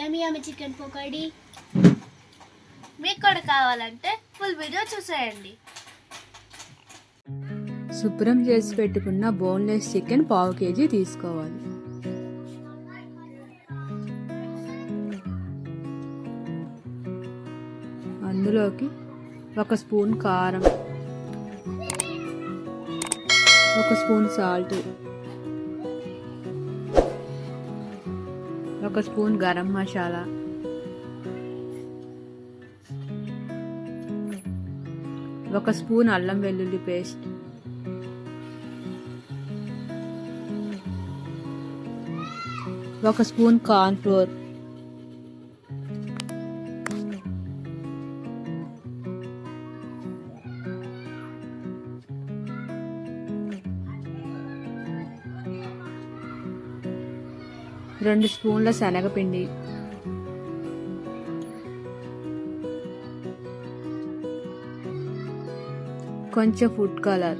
యమి యమి chicken pakodi మీకు కూడా కావాలంటే ఫుల్ వీడియో చూసేయండి. శుభ్రం చేసి పెట్టుకున్న బోన్లెస్ చికెన్ పావు కేజీ తీసుకోవాలి. అందులోకి ఒక స్పూన్ కారం ఒక స్పూన్ సాల్ట్ ఒక స్పూన్ గరం మసాలా. ఒక స్పూన్ అల్లం వెల్లుల్లి పేస్ట్. ఒక స్పూన్ కార్న్ ఫ్లోర్. రెండు స్పూన్ల శనగపిండి. కొంచెం ఫుడ్ కలర్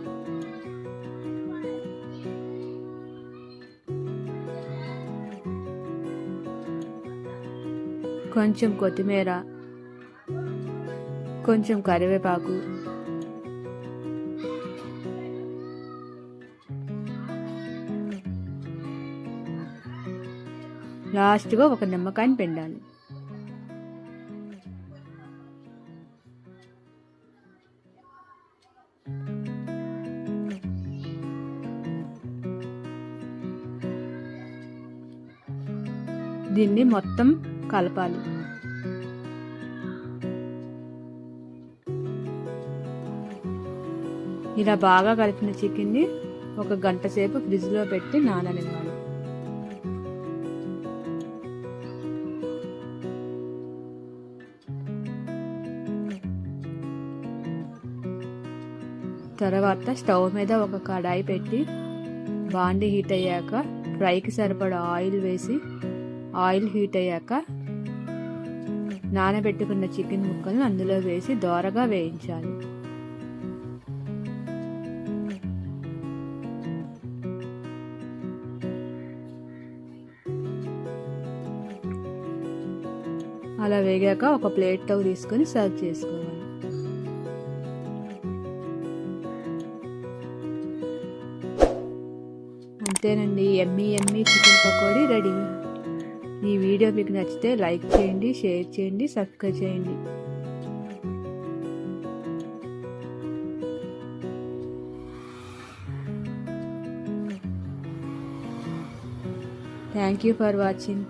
కొంచెం కొత్తిమీర. కొంచెం కరివేపాకు. లాస్ట్గా ఒక నిమ్మకాయని పిండాలి. దీన్ని మొత్తం కలపాలి. ఇలా బాగా కలిపిన చికెన్ని ఒక గంట సేపు ఫ్రిడ్జ్లో పెట్టి నాననివ్వాలి. తర్వాత స్టవ్ మీద ఒక కడాయి పెట్టి బాండి హీట్ అయ్యాక ఫ్రైకి సరిపడా ఆయిల్ వేసి ఆయిల్ హీట్ అయ్యాక నానబెట్టుకున్న చికెన్ ముక్కలను అందులో వేసి దోరగా వేయించాలి. అలా వేగాక ఒక ప్లేట్తో తీసుకొని సర్వ్ చేసుకోవాలి. అంతేనండి. Yummy yummy chicken pakodi ready. ఈ వీడియో మీకు నచ్చితే లైక్ చేయండి షేర్ చేయండి సబ్స్క్రైబ్ చేయండి. Thank you for watching.